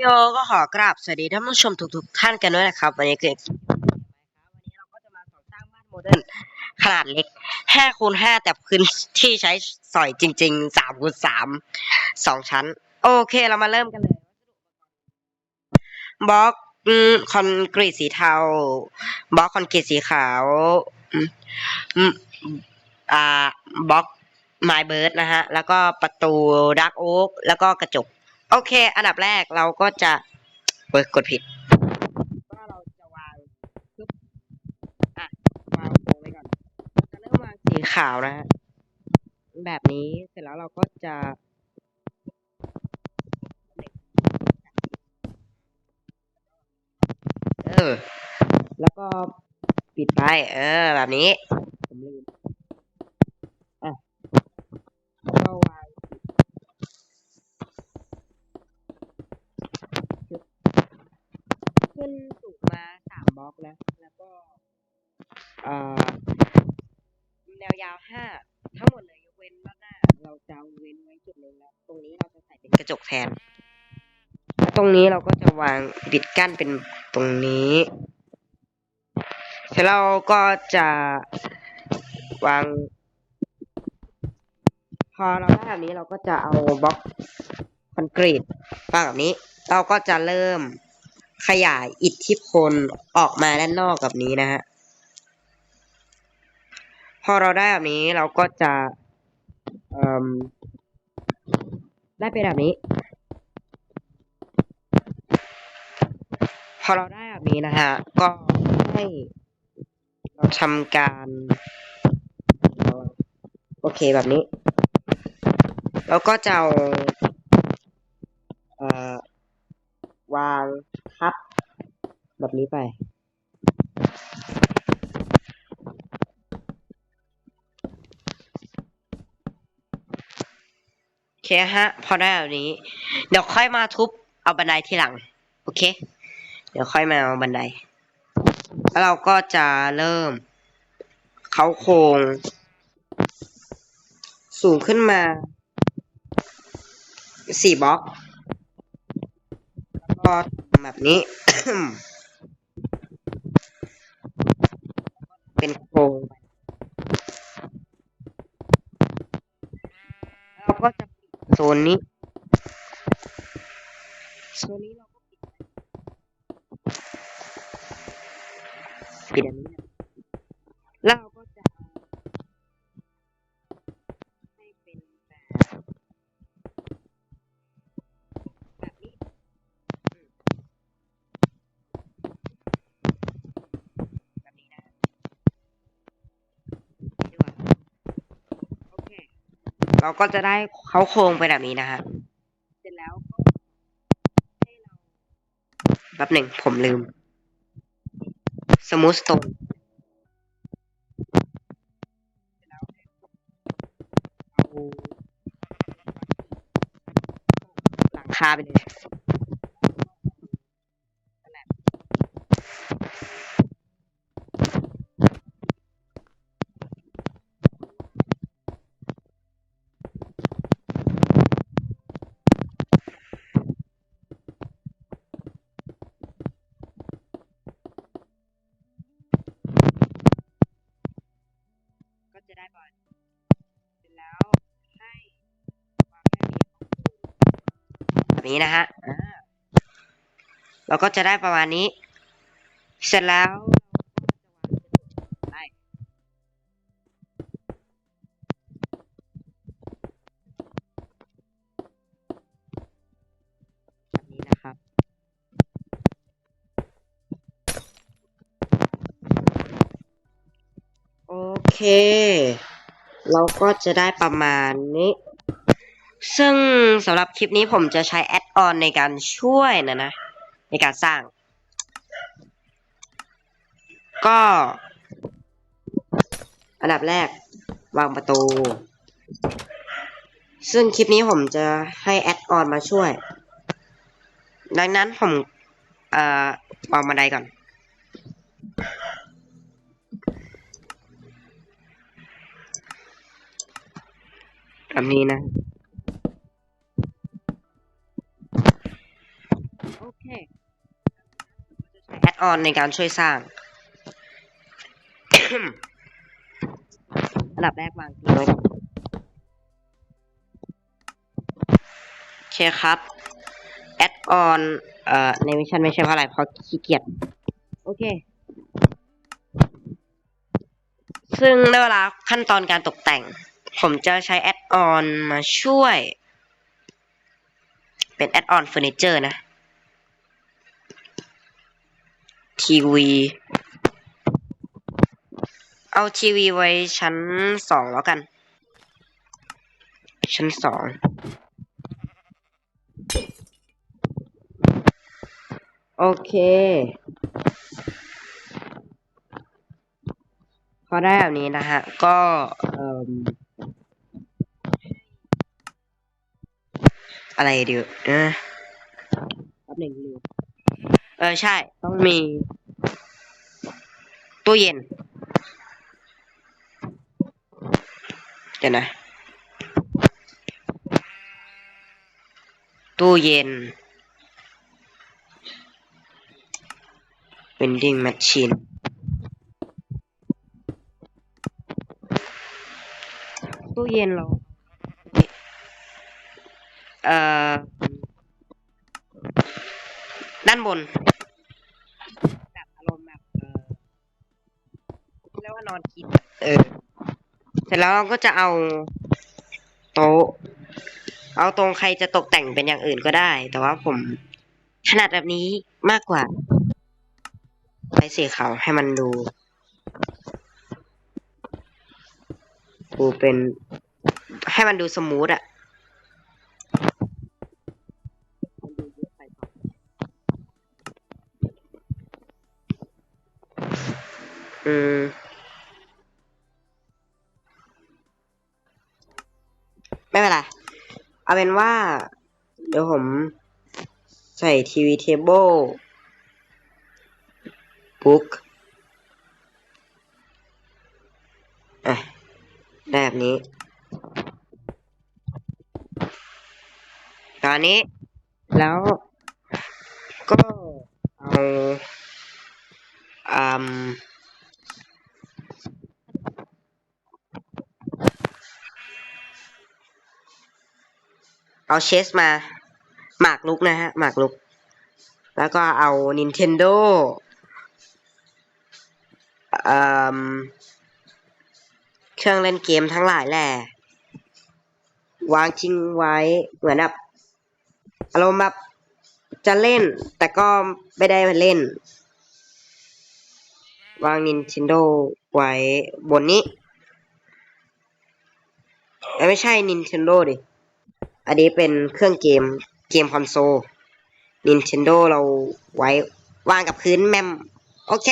โยก็ขอกราบสวัสดีท่านผู้ชมทุกๆท่านกันด้วยนะครับ วันนี้เกิดวันนี้เราก็จะมาสอนสร้างบ้านโมเดิร์นขนาดเล็ก5คูณ5แต่พื้นที่ใช้สอยจริงๆ3คูณ3สองชั้น โอเคเรามาเริ่มกันเลยบล็อกคอนกรีตสีเทาบล็อกคอนกรีตสีขาวอ่าบล็อกไม้เบิร์ดนะฮะ แล้วก็ประตูดักโอ๊กแล้วก็กระจก โอเค อันดับแรกเราก็จะเฮ้ยกดผิดว่าเราจะวางปึ๊บอะวางโครงไว้ก่อนจะเริ่มวางสีขาวนะฮะแบบนี้เสร็จแล้วเราก็จะเออ แล้วก็ปิดไป เออ แบบนี้ ผมลืม อะแล้วก็วาง ขึ้นสูงมาสามบล็อกนะ แล้วก็เอ่อแนวยาวห้าทั้งหมดเลยยกเว้นด้านหน้า เราจะเว้นไว้จุดหนึ่งแล้ว ตรงนี้เราจะใส่เป็นกระจกแทนแล้วตรงนี้เราก็จะวางปิดกั้นเป็นตรงนี้เสร็จแล้วเราก็จะวาง พอเราได้แบบนี้เราก็จะเอาบล็อกคอนกรีตวางแบบนี้ เราก็จะเริ่มขยายอิทธิพลออกมาด้านนอกแบบนี้นะฮะ พอเราได้แบบนี้เราก็จะได้เป็นแบบนี้ พอเราได้แบบนี้นะฮะ ก็ให้เราทำการ โอเคแบบนี้ แล้วก็จะเอาวางทับแบบนี้ไป เคฮะ พอได้แบบนี้ เดี๋ยวค่อยมาทุบเอาบันไดทีหลัง โอเค เดี๋ยวค่อยมาเอาบันได แล้วเราก็จะเริ่ม เขาโครงสูงขึ้นมาสี่บล็อกแล้วก็แบบนี้ เป็นโครงเราก็จะ ปิ เราก็จะได้เขาโครงไปแบบนี้นะฮะเสร็จแล้วก็ให้เราแป๊บหนึ่งผมลืม สมูทสโตนหลังคาไปเลย นี้นะฮะเราก็จะได้ประมาณนี้ เสร็จแล้วนี้นะครับโอเค เราก็จะได้ประมาณนี้ ซึ่งสำหรับคลิปนี้ผมจะใช้แอดออนในการช่วยนะนะ ในการสร้าง ก็ อันดับแรก วางประตู ซึ่งคลิปนี้ผมจะให้แอดออนมาช่วย ดังนั้นผมเอ่อวางบันไดก่อน แบบนี้นะ ใช้ออนในการช่วยสร้าง อันดับแรกวางทิ้งไว้ก่อนโอเคครับแอดออนเอ่อในมิชชั่นไม่ใช่เพราะอะไรเพราะขี้เกียจโอเค ซึ่งในเวลาขั้นตอนการตกแต่ง ผมจะใช้แอดออนมาช่วย เป็นแอดออนเฟอร์นิเจอร์นะ ทีวี เอาทีวีไว้ชั้นสองแล้วกัน ชั้นสองโอเค พอได้แบบนี้นะฮะ ก็เอ่มอะไรดีเออแป๊บหนึ่งลืม เออใช่ ต้องมีตู้เย็นเดี๋ยวนะตู้เย็น vending machine ตู้เย็นเรา เอ่อ ด้านบนแบบอารมณ์แบบเออเรียกว่านอนกินเออ เสร็จแล้วเราก็จะเอาโต๊ะ เอาตรงใครจะตกแต่งเป็นอย่างอื่นก็ได้ แต่ว่าผมถนัดแบบนี้มากกว่าใช้สีขาวให้มันดูดูเป็น ให้มันดูสมูทอะ เอาเป็นว่า เดี๋ยวผมใส่ทีวีเทเบิลบุ๊กอะได้แบบนี้ ตอนนี้แล้วก็เอาอืม เอาเชสมาหมากลุกนะฮะหมากลุก แล้วก็เอา Nintendo เอ่อเครื่องเล่นเกมทั้งหลายแหละวางทิ้งไว้เหมือนแบบอารมณ์แบบจะเล่น แต่ก็ไม่ได้มาเล่น วาง Nintendo ไว้บนนี้ ไม่ใช่ Nintendo ดิ อันนี้เป็นเครื่องเกมเกมคอนโซล Nintendo เราไว้วางกับพื้นแมมโอเค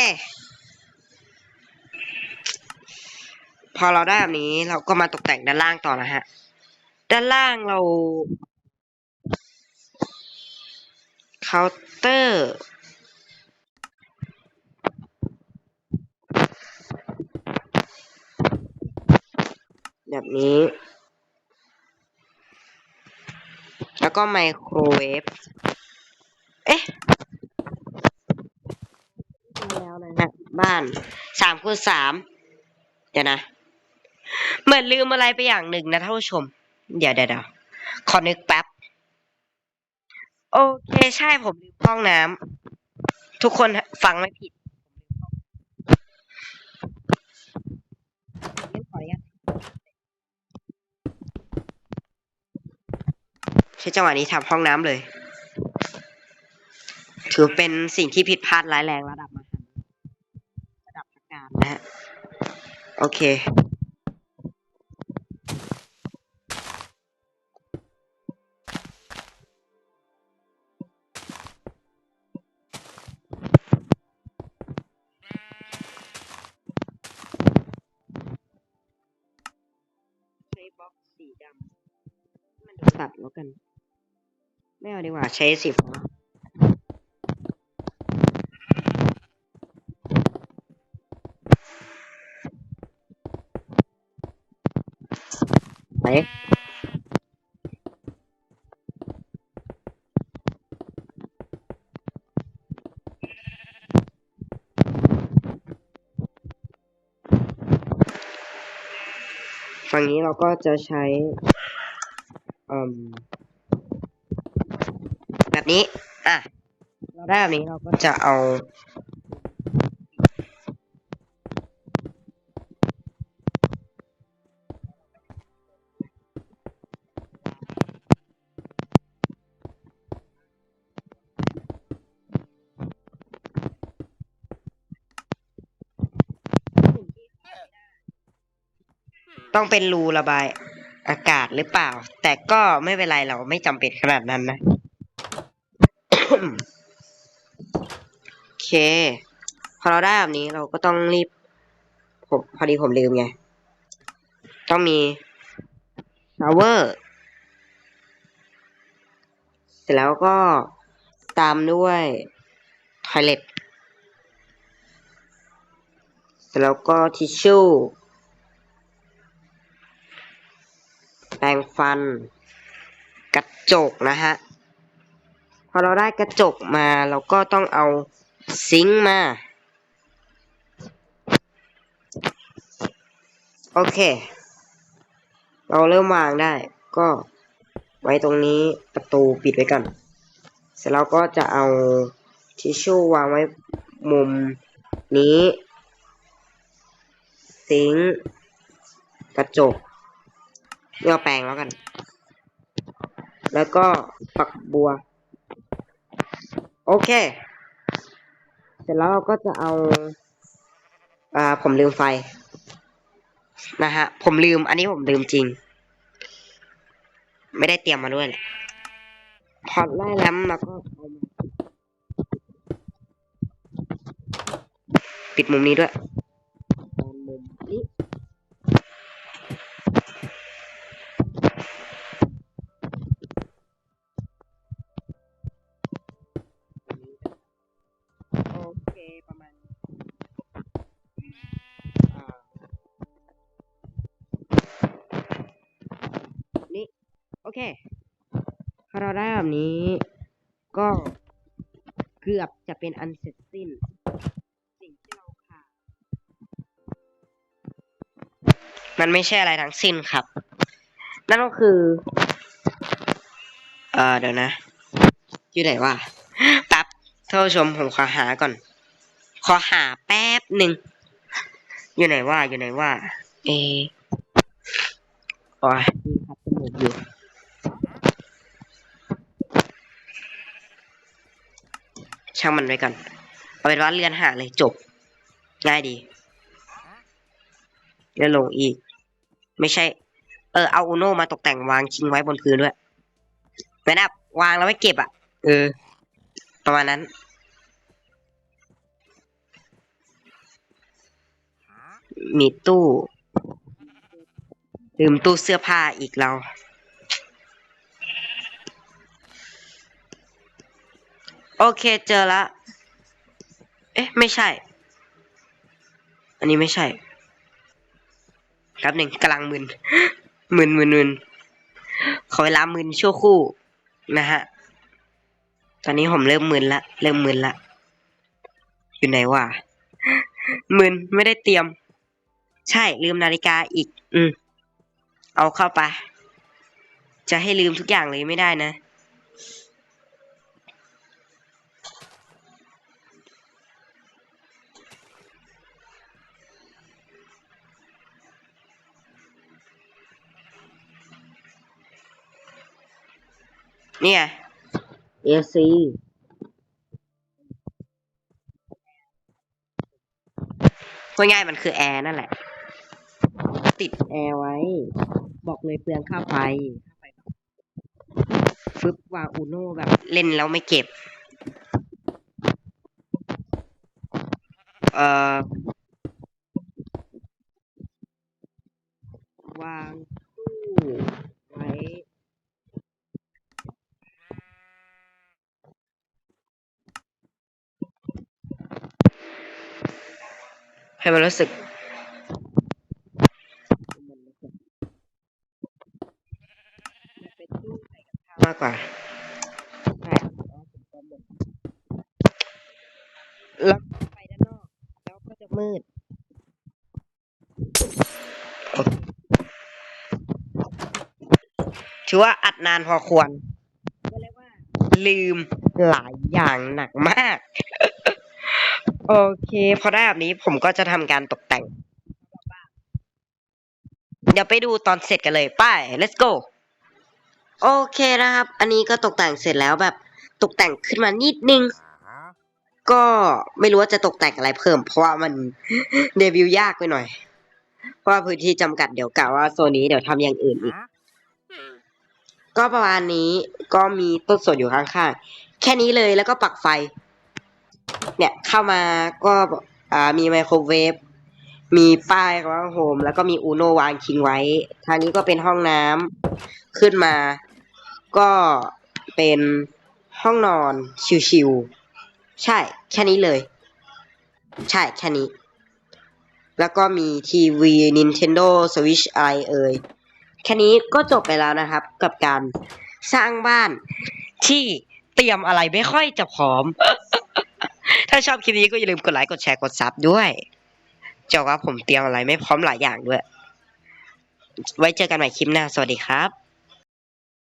พอเราได้แบบนี้เราก็มาตกแต่งด้านล่างต่อนะฮะ ด้านล่างเราเคาน์เตอร์แบบนี้ แล้วก็ไมโครเวฟ เอ๊ะแล้วนะฮะบ้านสามคูณสามเดี๋ยวนะ เหมือนลืมอะไรไปอย่างหนึ่งนะท่านผู้ชม เดี๋ยวเดี๋ยวเดี๋ยวขอนึกแป๊บ โอเคใช่ผมลืมห้องน้ำทุกคนฟังไม่ผิดขออนุญาต ช้จังหวะนี้ทำห้องน้ำเลย ถือเป็นสิ่งที่ผิดพลาดร้ายแรงระดับมหันต์ระดับประการนะฮะ โอเค ใช้สิฟ้าไหนฝั่งนี้เราก็จะใช้อืม แบบนี้ อะ เราได้แบบนี้เราก็จะเอาต้องเป็นรูระบายอากาศหรือเปล่า แต่ก็ไม่เป็นไรเราไม่จำเป็นขนาดนั้นนะ โอ เค พอเราได้แบบนี้เราก็ต้องรีบ ผมพอดีผมลืมไง ต้องมีชาวเวอร์เสร็จแล้วก็ตามด้วยทอยเล็ตเสร็จแล้วก็ทิชชู่แปรงฟัน กระจกนะฮะ พอเราได้กระจกมาเราก็ต้องเอา ซิงมา โอเค เราเริ่มวางได้ ก็ไว้ตรงนี้ประตูปิดไว้ก่อน เสร็จแล้วก็จะเอาทิชชู่วางไว้มุมนี้ซิงกระจกเอกแปรงแล้วกัน แล้วก็ฝักบัว โอเค เสร็จแล้วเราก็จะเอา อ่า ผมลืมไฟ นะฮะ ผมลืม อันนี้ผมลืมจริง ไม่ได้เตรียมมาด้วยแหละพอไล่แล้มแล้วก็เอามาปิดมุมนี้ด้วย โอเคพอเราได้แบบนี้ ก็เกือบจะเป็นอันเสร็จสิ้น สิ่งที่เราขาดมันไม่ใช่อะไรทั้งสิ้นครับ นั่นก็คือ เออเดี๋ยวนะ อยู่ไหนวะแป๊บท่านผู้ชมผมขอหาก่อน ขอหาแป๊บหนึ่ง อยู่ไหนว่าอยู่ไหนว่า เอโอ้ยนี่ครับจมูกอยู่ ช่างมันไว้ก่อนเอาเป็นว่าเลื่อนหาเลยจบ ง่ายดีเลื่อนลงอีก ไม่ใช่ เออเอาอุโนมาตกแต่งวางทิ้งไว้บนพื้นด้วยเหมือนแบบวางแล้วไม่เก็บอะ เออ ประมาณนั้น มีตู้ลืมตู้เสื้อผ้าอีกเรา โอเคเจอละ เอ๊ะ ไม่ใช่ อันนี้ไม่ใช่ครับหนึ่งกำลังมึนมึนมึนมึนขอเวลามึนชั่วครู่นะฮะ ตอนนี้ผมเริ่มมึนละ เริ่มมึนละ อยู่ไหนวะมึนไม่ได้เตรียม ใช่ลืมนาฬิกาอีก อืม เอาเข้าไป จะให้ลืมทุกอย่างเลยไม่ได้นะ เนี่ย AC พูดง่ายๆมันคือแอร์นั่นแหละ ติดแอร์ไว้ บอกเลยเปลืองค่าไฟค่าไฟแบบฟึบวางอูโน่แบบเล่นแล้วไม่เก็บ เอ่อ วางตู้ไว้ ให้มันรู้สึกเป็นตู้ใส่กับข้าวมากกว่าใช่แล้วไปด้านนอกแล้วก็จะมืดโอเคถือว่าอัดนานพอควรก็เรียกว่าลืมหลายอย่างหนักมาก โอเค พอได้แบบนี้ผมก็จะทำการตกแต่ง เดี๋ยวไปดูตอนเสร็จกันเลยไป let's go โอเคนะครับ อันนี้ก็ตกแต่งเสร็จแล้วแบบตกแต่งขึ้นมานิดนึง ก็ไม่รู้ว่าจะตกแต่งอะไรเพิ่ม เพราะว่ามันเดบิวต์ยากไปหน่อย เพราะว่าพื้นที่จำกัดเดี๋ยวกะว่าโซนนี้เดี๋ยวทำอย่างอื่นอีก ก็ประมาณนี้ก็มีต้นสนอยู่ข้างๆ แค่นี้เลยแล้วก็ปักไฟ เนี่ยเข้ามาก็อ่ามีไมโครเวฟมีป้ายว่าโฮมแล้วก็มีอูโนวางทิ้งไว้ ทางนี้ก็เป็นห้องน้ำขึ้นมา ก็เป็นห้องนอนชิวๆใช่ แค่นี้เลย ใช่ แค่นี้ แล้วก็มีทีวี Nintendo Switch อะไรเอ่ยแค่นี้ก็จบไปแล้วนะครับ กับการสร้างบ้านที่เตรียมอะไรไม่ค่อยจะพร้อม ถ้าชอบคลิปนี้ก็อย่าลืมกดไลค์กดแชร์กดซับด้วยเจ้าว่าผมเตรียมอะไรไม่พร้อมหลายอย่างด้วย ไว้เจอกันใหม่คลิปหน้า สวัสดีครับ